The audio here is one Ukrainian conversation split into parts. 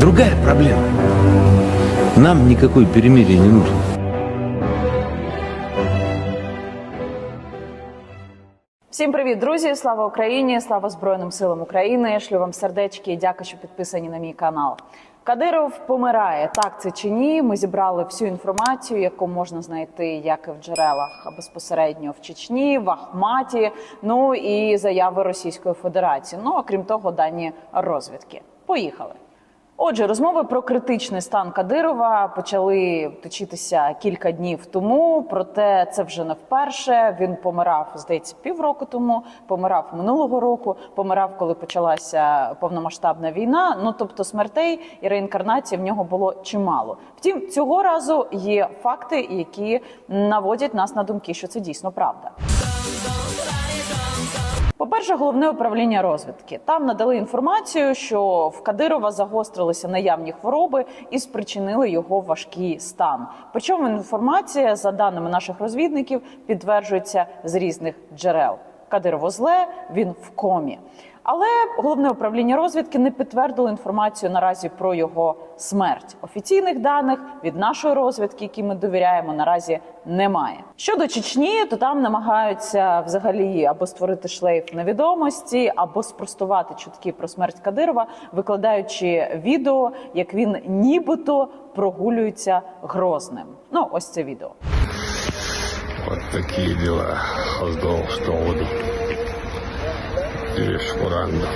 Другая проблема. Нам никакой перемирие не нужно. Всім привіт, друзі! Слава Україні! Слава Збройним силам України! Шлю вам сердечки і дякую, що підписані на мій канал. Кадиров помирає. Так це чи ні? Ми зібрали всю інформацію, яку можна знайти як і в джерелах безпосередньо в Чечні, в Ахматі. Ну і заяви Російської Федерації. Ну а крім того, дані розвідки. Поїхали. Отже, розмови про критичний стан Кадирова почали точитися кілька днів тому. Проте це вже не вперше. Він помирав, здається, півроку тому. Помирав минулого року. Помирав, коли почалася повномасштабна війна. Ну тобто смертей і реінкарнації в нього було чимало. Втім, цього разу є факти, які наводять нас на думки, що це дійсно правда. По-перше, головне управління розвідки там надали інформацію, що в Кадирова загострилися наявні хвороби і спричинили його важкий стан. Причому інформація, за даними наших розвідників, підтверджується з різних джерел. Кадирово зле, він в комі. Але головне управління розвідки не підтвердило інформацію наразі про його смерть. Офіційних даних від нашої розвідки, які ми довіряємо, наразі немає. Щодо Чечні, то там намагаються взагалі або створити шлейф невідомості, або спростувати чутки про смерть Кадирова, викладаючи відео, як він нібито прогулюється грозним. Ну, ось це відео. Вот такие дела. Ждал, что И шпуранда.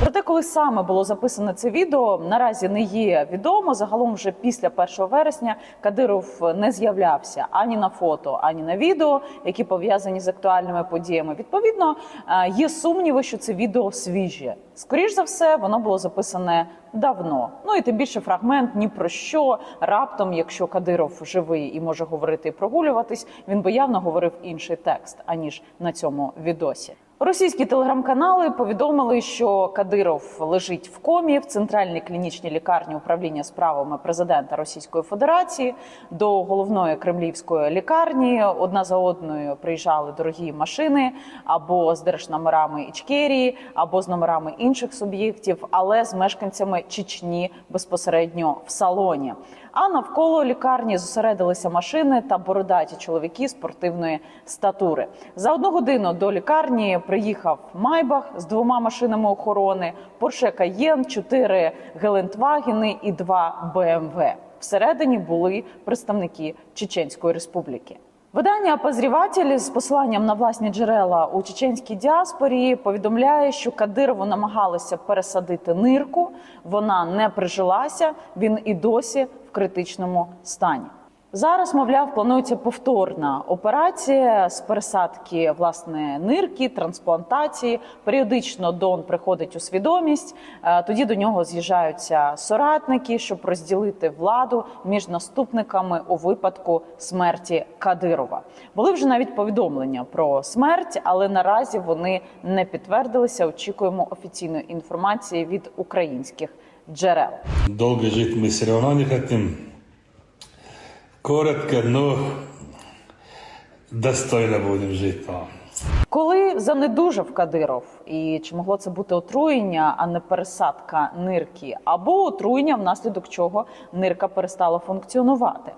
Проте, коли саме було записане це відео, наразі не є відомо. Загалом, вже після 1 вересня Кадиров не з'являвся ані на фото, ані на відео, які пов'язані з актуальними подіями. Відповідно, е, є сумніви, що це відео свіже. Скоріш за все, воно було записане давно. Ну і тим більше фрагмент ні про що. Раптом, якщо Кадиров живий і може говорити і прогулюватись, він би явно говорив інший текст аніж на цьому відосі. Російські телеграм-канали повідомили, що Кадиров лежить в комі в центральній клінічній лікарні управління справами президента Російської Федерації до головної кремлівської лікарні. Одна за одною приїжджали дорогі машини або з держномерами Ічкерії, або з номерами інших суб'єктів, але з мешканцями Чечні безпосередньо в салоні. А навколо лікарні зосередилися машини та бородаті чоловіки спортивної статури. За одну годину до лікарні приїхав Майбах з двома машинами охорони, Порше Каєн, чотири Гелендвагени і два БМВ. Всередині були представники Чеченської республіки. Видання «Обозріватель» з посиланням на власні джерела у чеченській діаспорі повідомляє, що Кадирову намагалися пересадити нирку. Вона не прижилася. Він і досі в критичному стані. Зараз, мовляв, планується повторна операція з пересадки власне нирки, трансплантації. Періодично Дон приходить у свідомість. Е, Тоді до нього з'їжджаються соратники, щоб розділити владу між наступниками у випадку смерті Кадирова. Були вже навіть повідомлення про смерть, але наразі вони не підтвердилися. Очікуємо офіційної інформації від українських джерел. Долго жить мы все равно не хотим. Коротко, но достойно будем жити. Коли занедужав Кадиров, і чи могло це бути отруєння, а не пересадка нирки, або отруєння, внаслідок чого нирка перестала функціонувати?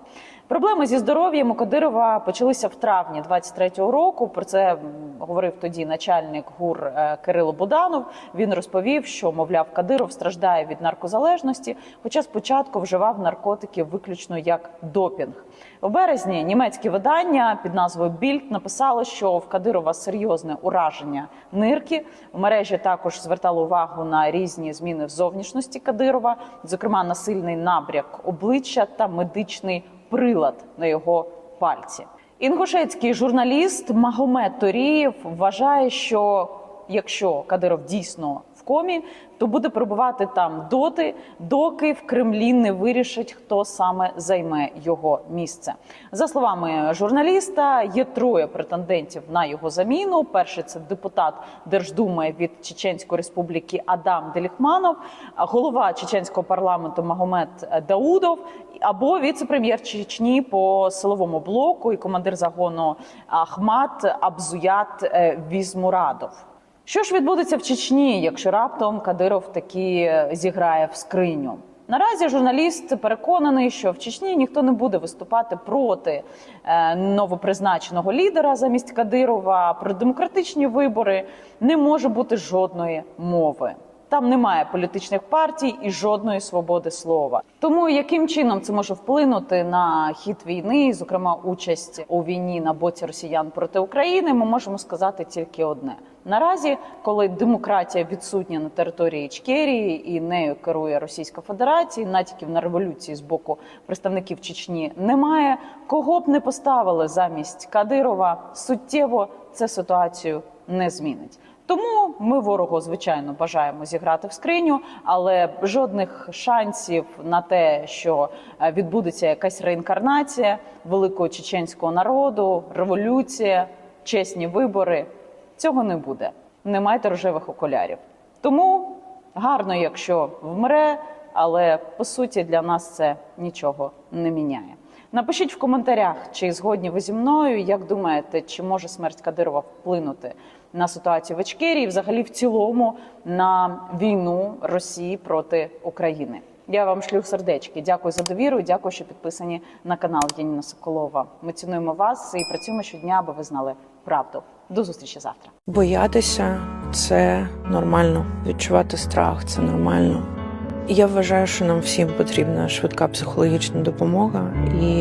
Проблеми зі здоров'ям у Кадирова почалися в травні 23-го року. Про це говорив тоді начальник ГУР е, Кирило Буданов. Він розповів, що мовляв, Кадиров страждає від наркозалежності, хоча спочатку вживав наркотики виключно як допінг. У березні німецьке видання під назвою Більд написало, що в Кадирова серйозне ураження нирки. В мережі також звертали увагу на різні зміни в зовнішності Кадирова, зокрема на сильний набряк обличчя та медичний прилад на його пальці. Інгушецький журналіст Магомед Торієв вважає, що якщо Кадиров дійсно комі, то буде перебувати там доти, доки в Кремлі не вирішить, хто саме займе його місце. За словами журналіста, є троє претендентів на його заміну. Перший це депутат Держдуми від Чеченської республіки Адам Деліхманов, голова чеченського парламенту Магомед Даудов або віце-прем'єр Чечні по силовому блоку і командир загону Ахмат Абзуят е, Візмурадов. Що ж відбудеться в Чечні, якщо раптом Кадиров таки зіграє в скриню? Наразі журналіст переконаний, що в Чечні ніхто не буде виступати проти е, новопризначеного лідера замість Кадирова. Про демократичні вибори не може бути жодної мови. Там немає політичних партій і жодної свободи слова. Тому яким чином це може вплинути на хід війни, зокрема участь у війні на боці росіян проти України, ми можемо сказати тільки одне: наразі, коли демократія відсутня на території Ічкерії і нею керує Російська Федерація, натяків на революції з боку представників Чечні немає. Кого б не поставили замість Кадирова, суттєво це ситуацію не змінить. Тому ми ворогу, звичайно, бажаємо зіграти в скриню, але жодних шансів на те, що е, відбудеться якась реінкарнація великого чеченського народу, революція, чесні вибори. Цього не буде. Не майте рожевих окулярів. Тому гарно, якщо вмре, але по суті для нас це нічого не міняє. Напишіть в коментарях, чи згодні ви зі мною. Як думаєте, чи може смерть Кадирова вплинути на ситуацію в Ічкерії, взагалі в цілому на війну Росії проти України? Я вам шлю сердечки. Дякую за довіру. Дякую, що підписані на канал Яніна Соколова. Ми цінуємо вас і працюємо щодня, аби ви знали правду. До зустрічі завтра. Боятися це нормально. Відчувати страх це нормально. Я вважаю, що нам всім потрібна швидка психологічна допомога, і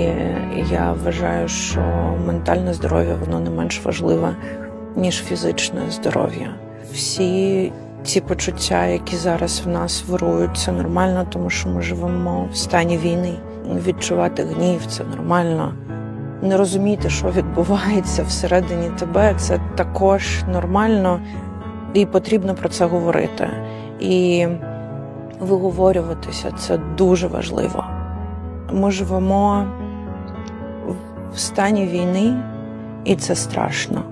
я вважаю, що ментальне здоров'я воно не менш важливе, ніж фізичне здоров'я. Всі ці почуття, які зараз в нас вирують, це нормально, тому що ми живемо в стані війни. Відчувати гнів це нормально. Не розуміти, що відбувається всередині тебе, це також нормально, і потрібно про це говорити. І виговорюватися це дуже важливо. Ми живемо в стані війни, і це страшно.